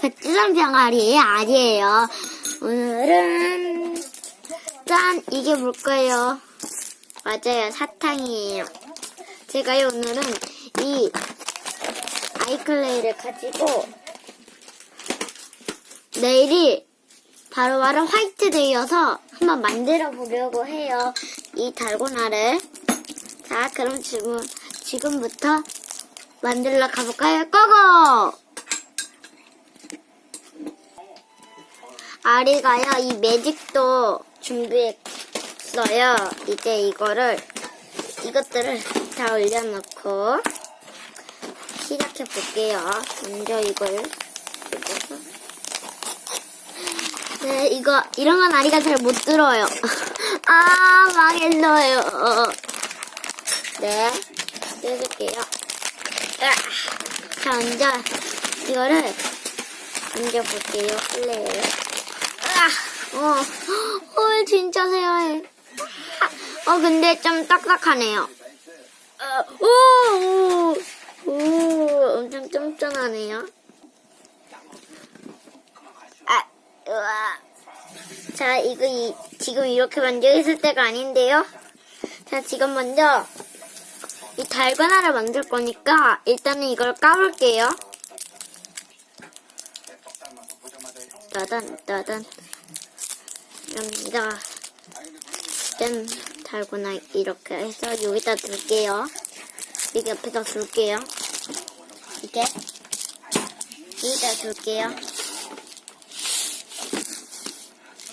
백두산 병아리 아니에요. 오늘은 짠 이게 뭘까요? 맞아요 사탕이에요. 제가요 오늘은 이 아이클레이를 가지고 내일이 바로바로 화이트데이여서 한번 만들어 보려고 해요. 이 달고나를. 자, 그럼 지금, 지금부터 만들러 가볼까요? 고고! 아리가요, 이 매직도 준비했어요. 이제 이거를, 이것들을 다 올려놓고, 시작해 볼게요. 먼저 이걸. 네, 이거, 이런 건 아리가 잘 못 들어요. 아, 망했어요. 네. 으아. 자, 먼저, 이거를, 얹어볼게요, 플레이를. 어, 헐, 진짜 세요해. 어, 근데 좀 딱딱하네요. 어, 오, 오, 오, 엄청 쫀쫀하네요. 아, 우와. 자, 이거 이, 지금 이렇게 만져 있을 때가 아닌데요. 자, 지금 먼저 이 달고나를 만들 거니까 일단은 이걸 까볼게요. 따단, 따단. 이럽니다. 짠, 달고나 이렇게 해서 여기다 둘게요. 여기 옆에다 둘게요. 이게 여기다 둘게요.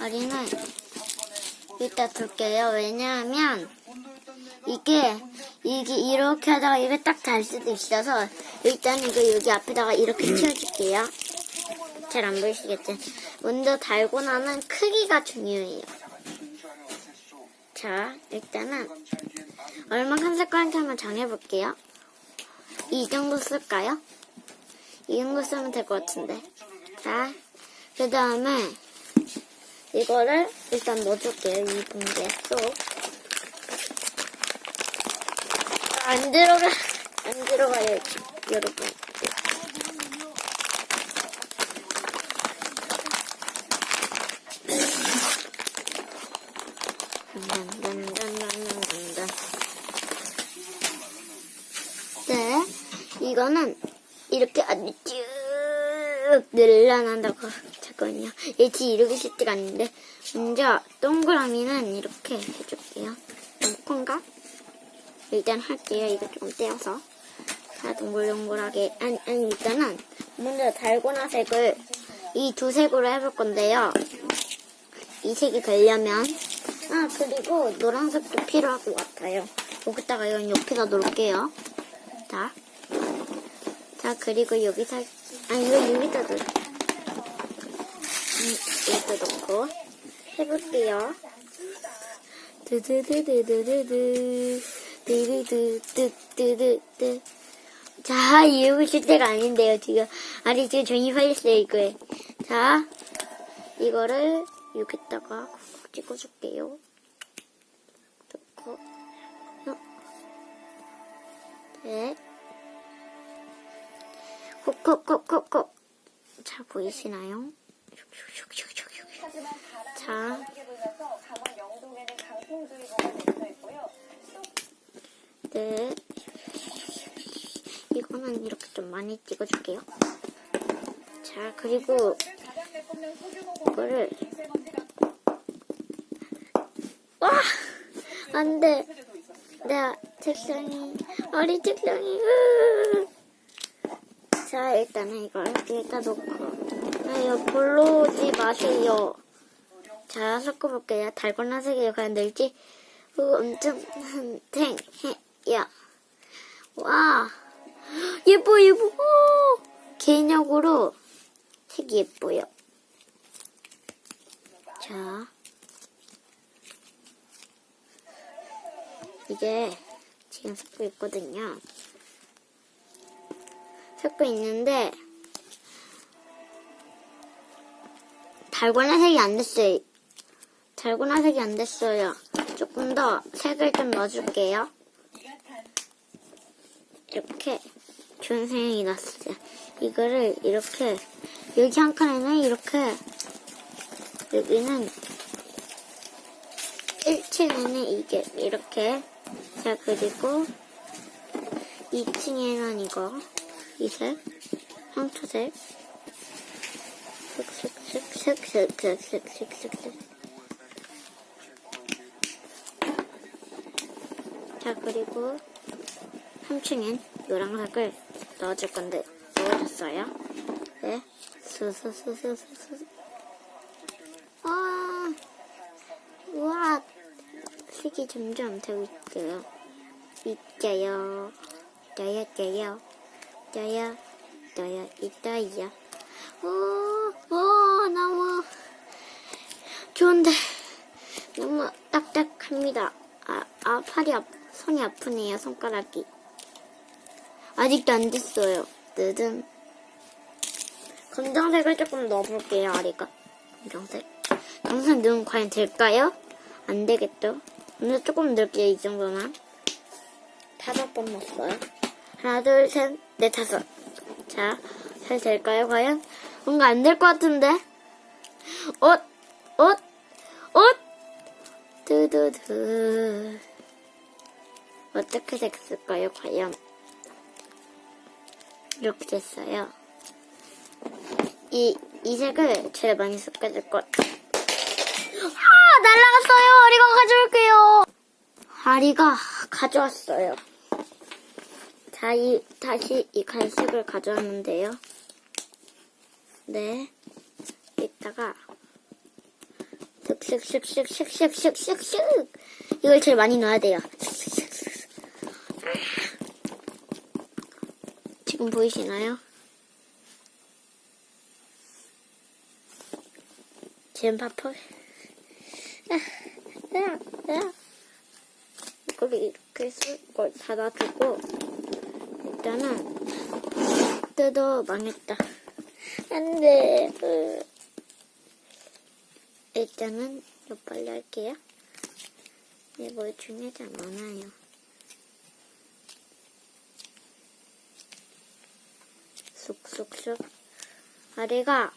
머리는 이따 둘게요. 왜냐하면 이게 이게 이렇게 하다가 이게 딱 달 수도 있어서 일단 이거 여기 앞에다가 이렇게 치워줄게요. 잘 안 보이시겠지? 먼저 달고 나는 크기가 중요해요. 자, 일단은 얼마큼 쓸 건지 한번 정해볼게요. 이 정도 쓸까요? 이 정도 쓰면 될 것 같은데. 자, 그 다음에 이거를 일단 넣어줄게요. 이 봉지에 쏙. 안 들어가, 안 들어가요, 여러분. 단단단단단단단. 네, 이거는 이렇게 아주 쭉 늘어난다고 잠깐만요. 얘지 이렇게 쉽지가 않는데 먼저 동그라미는 이렇게 해줄게요. 콩가? 일단 할게요. 이거 조금 떼어서 자 동글동글하게 아니, 아니 일단은 먼저 달고나 색을 이 두 색으로 해볼 건데요. 이 색이 되려면 아 그리고 노란색도 필요할 것 같아요. 여기다가 이건 옆에다 놓을게요. 자. 자, 그리고 여기서, 아니, 이거 여기다 넣, 음, 여기다 넣고, 해볼게요. 드드드드드드드, 드드드드드드드. 자, 있을 때가 아닌데요, 지금. 아니, 지금 종이파일어요 이거에. 자, 이거를 여기다가 찍어줄게요. 넣고, 어. 네. 콕콕콕콕콕. 자, 보이시나요? 자, 네. 이거는 이렇게 좀 많이 찍어줄게요. 자, 그리고 이거를 와! 안 돼. 내 책상이, 어리 책상이, 으 자, 일단은 이걸 여기다 놓고. 아, 이거 볼로 오지 마세요. 자, 섞어볼게요. 달고나 색이 과연 늘지? 어, 엄청, 탱, 해, 야. 와. 예뻐, 예뻐. 오! 개인적으로 색이 예뻐요. 자. 이게 지금 섞고 있거든요. 섞고 있는데 달고나 색이 안 됐어요. 달고나 색이 안 됐어요. 조금 더 색을 좀 넣어줄게요. 이렇게 좋은 색이 났어요. 이거를 이렇게 여기 한 칸에는 이렇게, 여기는 1층에는 이게 이렇게. 자, 그리고 2층에는 이거. 이 색. 황토색. 슥슥슥슥슥슥슥슥슥슥. 자, 그리고 3층엔 노란색을 넣어줄 건데, 넣어줬어요. 네. 스스스스스스. 아, 우와. 색이 점점 되고 있어요. 있어요. 떠요, 떠요. 떠요, 떠요, 있어요. 오, 오, 너무 좋은데. 너무 딱딱합니다. 아, 아, 팔이 아, 손이 아프네요, 손가락이. 아직도 안 됐어요. 뜨든. 검정색을 조금 넣어볼게요, 아리가. 검정색. 검정색 넣으면 과연 될까요? 안 되겠죠? 근데 조금 넣을게요, 이 정도만. 다섯 번 넣었어요. 하나, 둘, 셋, 넷, 다섯. 자, 잘 될까요, 과연? 뭔가 안 될 것 같은데? 옷, 옷, 옷! 두두두. 어떻게 됐을까요, 과연? 이렇게 됐어요. 이, 이 색을 제일 많이 섞어줄 것. 아, 날라갔어요! 아리가 가져올게요! 아리가 가져왔어요. 자, 이, 다시 이 갈색을 가져왔는데요. 네. 이따가, 슥슥슥슥슥슥슥슥슥 이걸 제일 많이 넣어야 돼요. 지금 보이시나요? 지금 파퍼. 이걸 이렇게 이걸 닫아주고, 일단은, 뜯어 망했다. 안 돼. 으. 일단은, 이거 빨리 할게요. 이거 중요하지 않아요. 쑥쑥쑥. 아리가,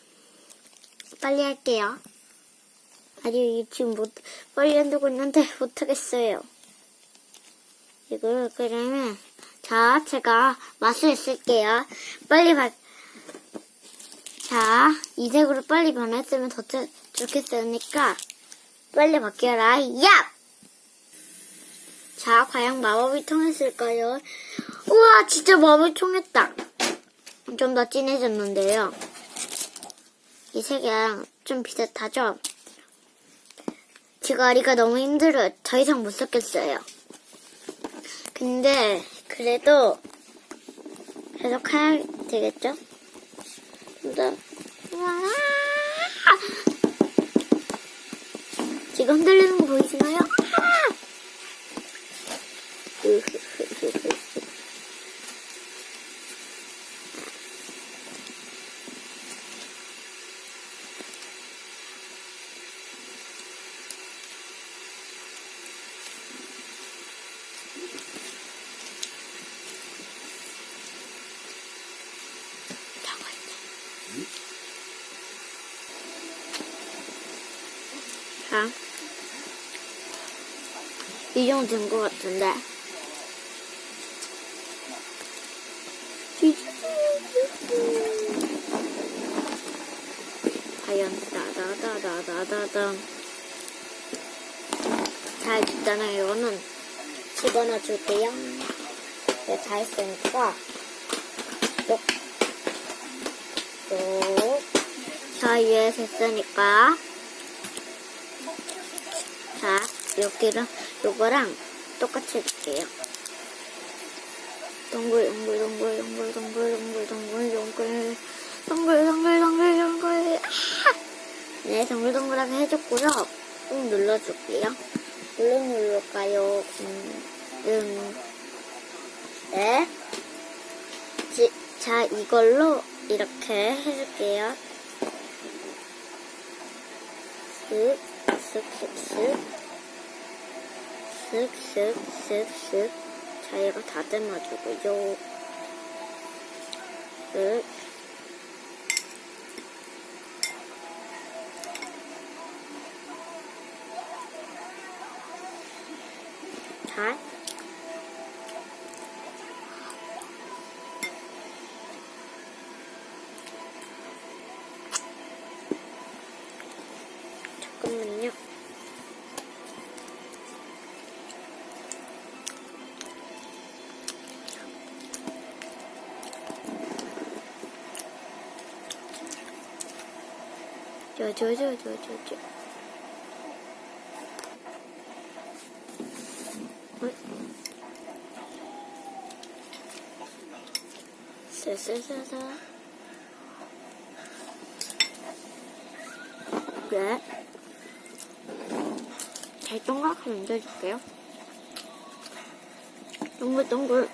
빨리 할게요. 아니, 지금 못, 빨리 한다고 있는데 못하겠어요. 이걸, 그러면, 자, 제가 마술했을게요. 빨리 바, 자, 이 색으로 빨리 변했으면 더 좋- 좋겠으니까, 빨리 바뀌어라. 야! 자, 과연 마법이 통했을까요? 우와, 진짜 마법이 통했다. 좀 더 진해졌는데요. 이 색이랑 좀 비슷하죠? 제가 아리가 너무 힘들어요. 더 이상 못 썼겠어요. 근데 그래도 계속 해야 되겠죠? 근데! 지금 흔들리는 거 보이시나요? 이 정도 된 것 같은데. 과연 다다다다다다다. 자, 일단은 이거는 집어넣어 줄게요. 네, 다 했으니까. 쏙. 쏙. 자, 이제 됐으니까. 자, 여기랑 요거랑 똑같이 해줄게요. 동글 동글 동글 동글 동글 동글 동글 동글 동글 동글 동글 동글 아! 네, 동글 동글하게 해줬고요. 꾹 눌러줄게요. 눌러 누를까요? 음, 음. 네. 지, 자, 이걸로 이렇게 해줄게요. 슥. 슥슥슥슥 자기가 다듬어주고요. 슥. 잘 저저저저저저. 쎄쎄쎄쎄. 네. 잘 동그랗게 만들어줄게요. 동글동글.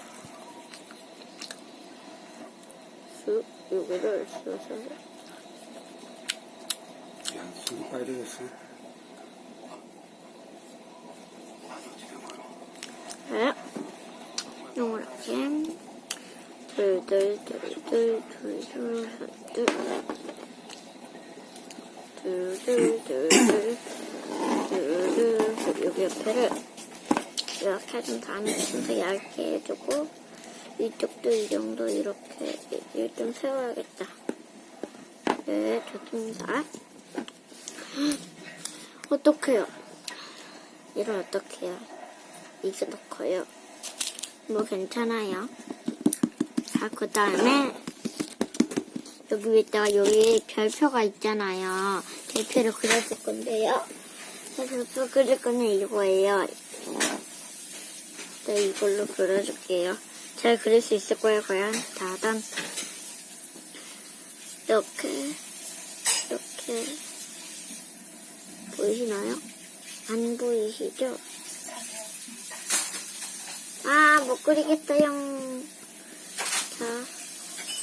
쑥, 여기를 쑥, 야, 술 이 빨개졌어. 네. 동그랗게. 둘, 둘, 둘, 둘, 둘, 둘, 둘. 둘, 둘, 둘, 둘. 둘, 둘, 둘. 여기 옆에를 이렇게 해준 다음에 진짜 얇게 해주고 이쪽도 이 정도 이렇게 이좀 세워야겠다. 네, 좋습니다. 어떡해요? 이건 어떡해요? 이게 더 커요. 뭐 괜찮아요. 자, 그 다음에 여기 위에다가 여기 별표가 있잖아요. 별표를 그려줄 건데요. 자, 별표 그릴 거는 이거예요. 네, 이걸로 그려줄게요. 잘 그릴 수 있을 거예요, 과연. 다단. 이렇게, 이렇게. 보이시나요? 안 보이시죠? 아, 못 그리겠어요. 자,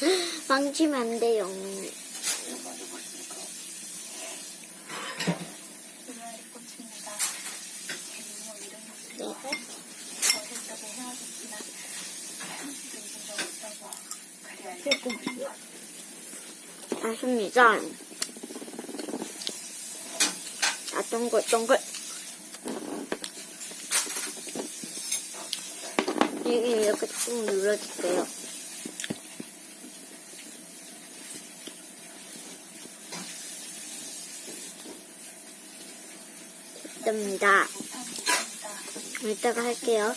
망치면 안 돼요. 네. 맞습니다. 아, 동글, 동글. 이게 이렇게 쭉 눌러줄게요. 됐습니다. 이따가 할게요.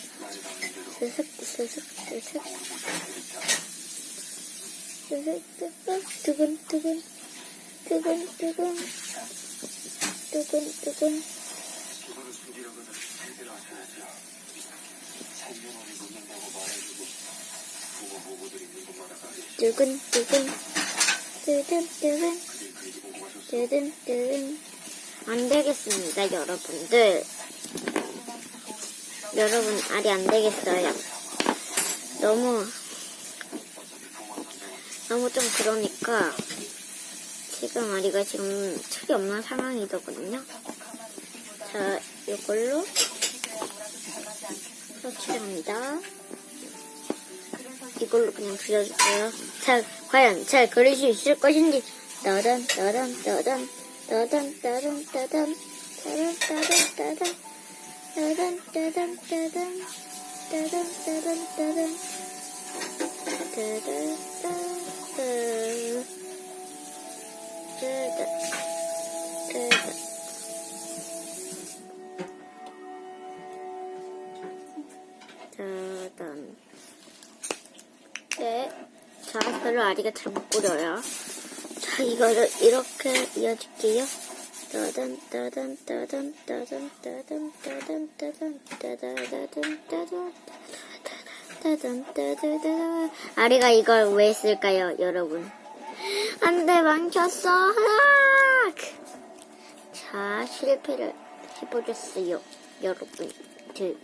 스슥, 스슥, 스슥. 스슥, 스슥, 두근, 두근. 두근, 두근. 두근, 두근. 이거를 숨기려거든 제대로 하셔야죠. 생명원이 묻는다고 말해주고 보고 보고들이 있는 곳마다 가야지. 두근, 두근. 두근, 두근. 그게 그리 보고 가셨어. 뜨든 뜨든 안 되겠습니다 여러분들 여러분 알이 안 되겠어요 너무 너무 좀 그러니까 지금 아리가 지금 철이 없는 상황이거든요 자 이걸로 설치합니다 이걸로 그냥 그려줄게요 자 과연 잘 그릴 수 있을 것인지 따단 따단 따단 따단 따단 따단 따단 따단 따단 따단 따단 따단 따단 따단 따단 따단 따단 따단 따단 네. 자, 별로 아리가 잘못 그려요. 자, 이거를 이렇게 이어줄게요. 따단, 따단, 따단, 따단, 따단, 따단, 따단, 따단, 따단, 따단, 따단, 따단, 따단. 아리가 이걸 왜 쓸까요, 여러분? 안 돼, 망쳤어. 으악! 자, 실패를 해보겠어요, 여러분. 들,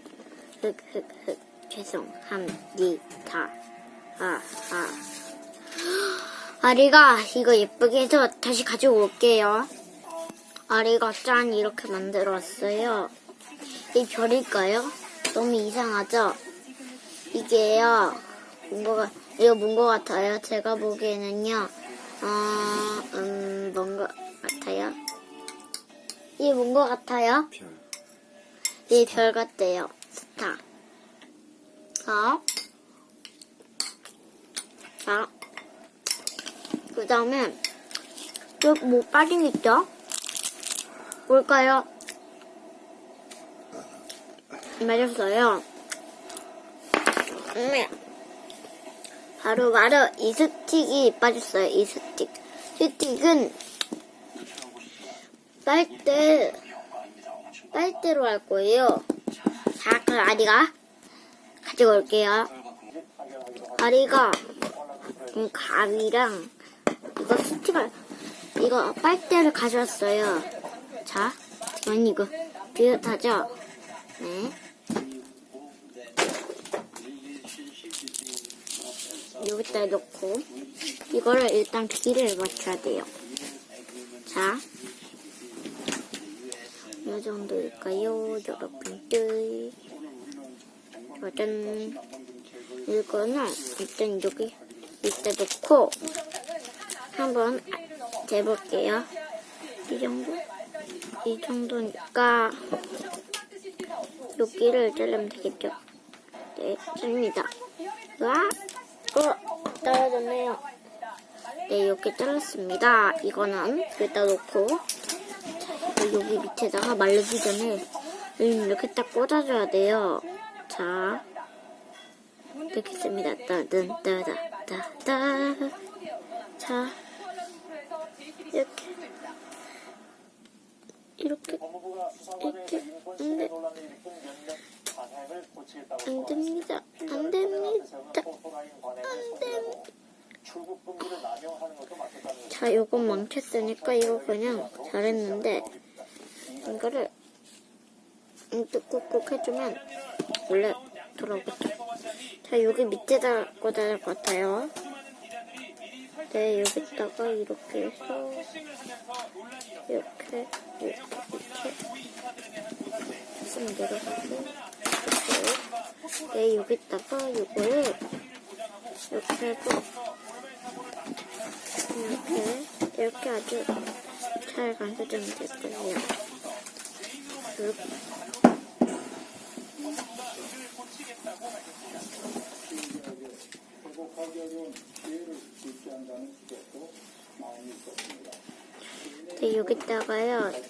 흑, 흑, 흑, 죄송합니다. 아, 아. 아리가 이거 예쁘게 해서 다시 가지고 올게요. 아리가 짠 이렇게 만들었어요. 이 별일까요? 너무 이상하죠? 이게요, 뭔가, 이거 뭔 것 같아요? 제가 보기에는요, 아, 음, 뭔가 같아요? 이게 뭔거 같아요? 별. 이게 별 같대요. 스타. 자. 어? 자. 그 다음에, 여기 뭐 빠진 게 있죠? 뭘까요? 맞았어요. 음. 네. 바로 바로 이 스틱이 빠졌어요. 이 스틱. 이스틱은 빨대 빨대로 할 거예요. 자, 그럼 아리가 가지고 올게요. 아리가 가위랑 음, 이거 스틱을 이거 빨대를 가져왔어요. 자, 지금 이거 비슷하죠? 네. 여기다 놓고 이거를 일단 길을 맞춰야 돼요. 자, 이 정도일까요? 여러분들. 짜잔. 이거는 일단 여기 이따 놓고 한번 재볼게요. 이 정도? 이 정도니까 여기를 자르면 되겠죠? 네, 됩니다. 와, 어. 떨어졌네요. 네, 이렇게 잘랐습니다. 이거는 여기다 놓고 여기 밑에다가 말리기 전에 이렇게 딱 꽂아줘야 돼요. 자, 이렇게 씁니다. 따단따다따 자, 이렇게 이렇게 이렇게 근데 안 됩니다. 안 됩니다. 안 됩니다. 자, 요건 망쳤으니까 이거 그냥 잘했는데 이거를 이렇게 해주면 원래 돌아오겠죠. 자, 여기 밑에다 꽂아야 될 것 같아요. 네, 여기다가 이렇게 해서 이렇게 이렇게 이렇게 좀 내려가고 네, 여기다가 요거를 이렇게 해서 이렇게 이렇게 아주 잘 간수정이 됐거든요. 이렇게 네, 여기다가요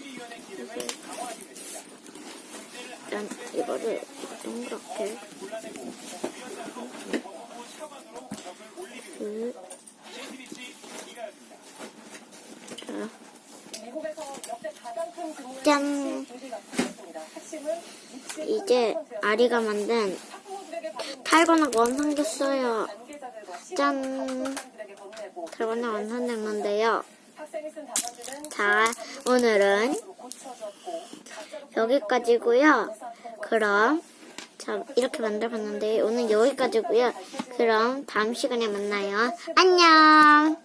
계자들과 짠! 시민들에게 건네고 탈거나 완성된 건데요. 학생이 쓴 답안지는 자, 오늘은 여기까지고요. 그럼 자 이렇게 만들어봤는데 오늘 여기까지고요. 그럼 다음 시간에 만나요. 안녕.